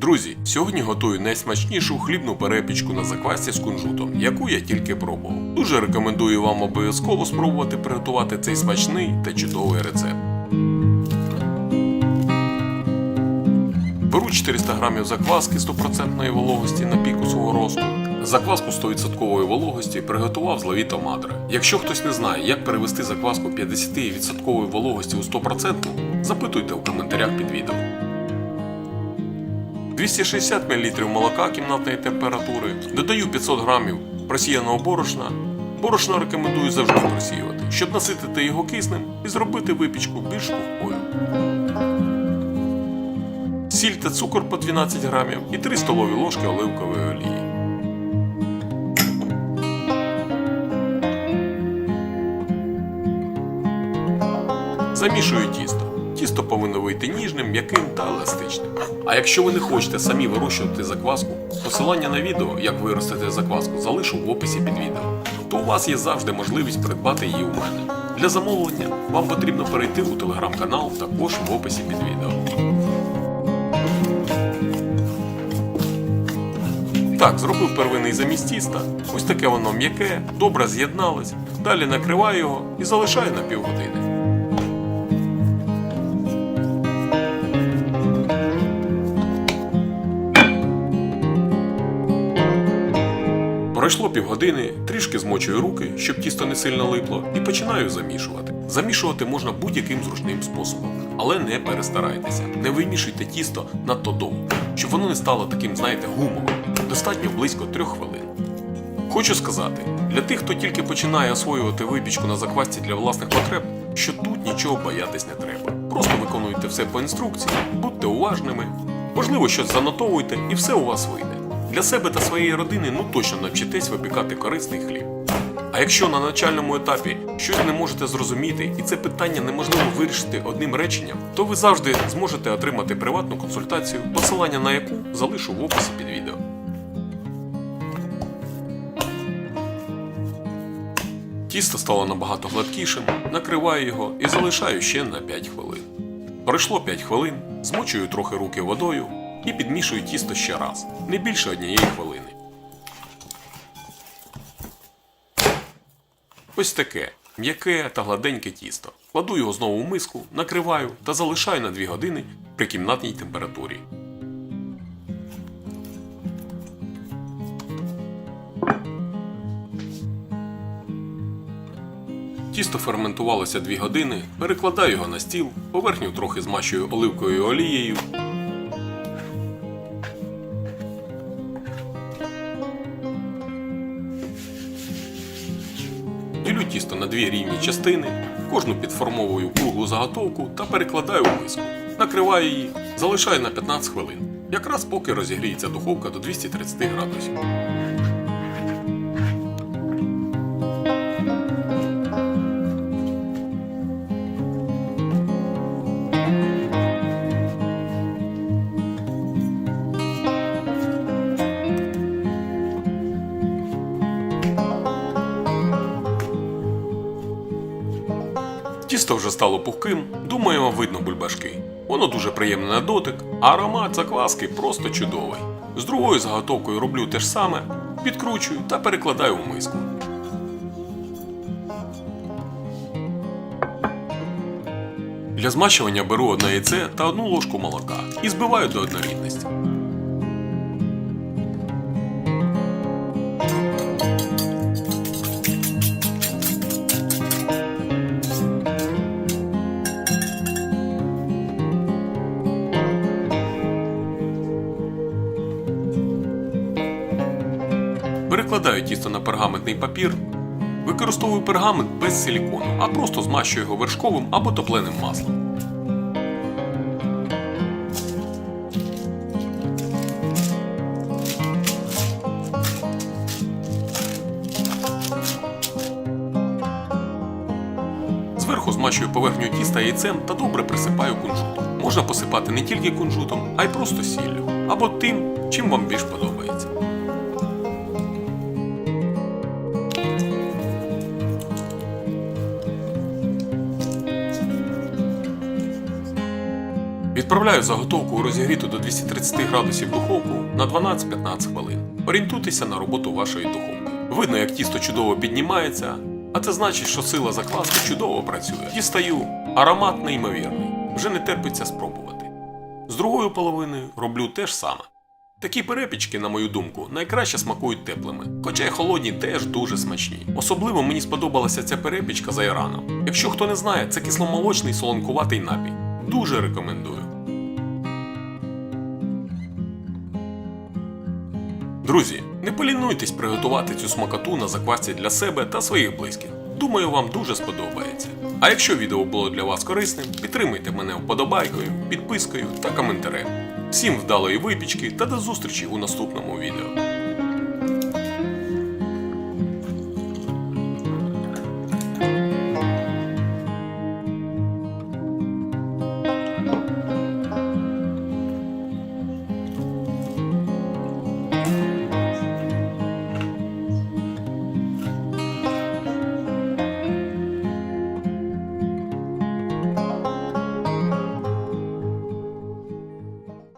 Друзі, сьогодні готую найсмачнішу хлібну перепічку на заквасці з кунжутом, яку я тільки пробував. Дуже рекомендую вам обов'язково спробувати приготувати цей смачний та чудовий рецепт. Беру 400 грамів закваски 100% вологості на піку свого росту. Закваску 100% вологості приготував з лавіто мадре. Якщо хтось не знає, як перевести закваску 50% вологості у 100%, запитуйте в коментарях під відео. 260 мл молока кімнатної температури, додаю 500 грамів просіяного борошна. Борошно рекомендую завжди просіювати, щоб наситити його киснем і зробити випічку більш пухкою. Сіль та цукор по 12 грамів і 3 столові ложки оливкової олії. Замішую тісто. Тісто повинно вийти ніжним, м'яким та еластичним. А якщо ви не хочете самі вирощувати закваску, посилання на відео, як виростити закваску, залишу в описі під відео. То у вас є завжди можливість придбати її у мене. Для замовлення вам потрібно перейти у телеграм-канал, також в описі під відео. Так, зробив первинний заміс тіста. Ось таке воно м'яке, добре з'єдналось. Далі накриваю його і залишаю на півгодини. Пройшло півгодини, трішки змочую руки, щоб тісто не сильно липло, і починаю замішувати. Замішувати можна будь-яким зручним способом, але не перестарайтеся. Не вимішуйте тісто надто довго, щоб воно не стало таким, знаєте, гумовим. Достатньо близько трьох хвилин. Хочу сказати, для тих, хто тільки починає освоювати випічку на заквасці для власних потреб, що тут нічого боятись не треба. Просто виконуйте все по інструкції, будьте уважними, можливо, щось занотовуйте і все у вас вийде. Для себе та своєї родини ну точно навчитесь випікати корисний хліб. А якщо на начальному етапі щось не можете зрозуміти і це питання неможливо вирішити одним реченням, то ви завжди зможете отримати приватну консультацію, посилання на яку залишу в описі під відео. Тісто стало набагато гладкішим, накриваю його і залишаю ще на 5 хвилин. Пройшло 5 хвилин, змочую трохи руки водою і підмішую тісто ще раз, не більше однієї хвилини. Ось таке м'яке та гладеньке тісто. Кладу його знову в миску, накриваю та залишаю на 2 години при кімнатній температурі. Тісто ферментувалося 2 години, перекладаю його на стіл, поверхню трохи змащую оливковою олією. На дві рівні частини, кожну підформовую круглу заготовку та перекладаю в миску. Накриваю її, залишаю на 15 хвилин, якраз поки розігріється духовка до 230 градусів. Тісто вже стало пухким, думаю, вам видно бульбашки. Воно дуже приємне на дотик, а аромат закваски просто чудовий. З другою заготовкою роблю те ж саме, підкручую та перекладаю в миску. Для змащування беру одне яйце та одну ложку молока і збиваю до однорідності. Перекладаю тісто на пергаментний папір. Використовую пергамент без силікону, а просто змащую його вершковим або топленим маслом. Зверху змащую поверхню тіста яйцем та добре присипаю кунжутом. Можна посипати не тільки кунжутом, а й просто сіллю. Або тим, чим вам більш подобається. Відправляю заготовку розігріту до 230 градусів духовку на 12-15 хвилин. Орієнтуйтеся на роботу вашої духовки. Видно, як тісто чудово піднімається, а це значить, що сила закваски чудово працює. Дістаю, аромат неймовірний, вже не терпиться спробувати. З другою половиною роблю те ж саме. Такі перепічки, на мою думку, найкраще смакують теплими, хоча й холодні теж дуже смачні. Особливо мені сподобалася ця перепічка з айраном. Якщо хто не знає, це кисломолочний солонкуватий напій. Дуже рекомендую. Друзі, не полінуйтесь приготувати цю смакоту на заквасці для себе та своїх близьких. Думаю, вам дуже сподобається. А якщо відео було для вас корисним, підтримайте мене вподобайкою, підпискою та коментарем. Всім вдалої випічки та до зустрічі у наступному відео.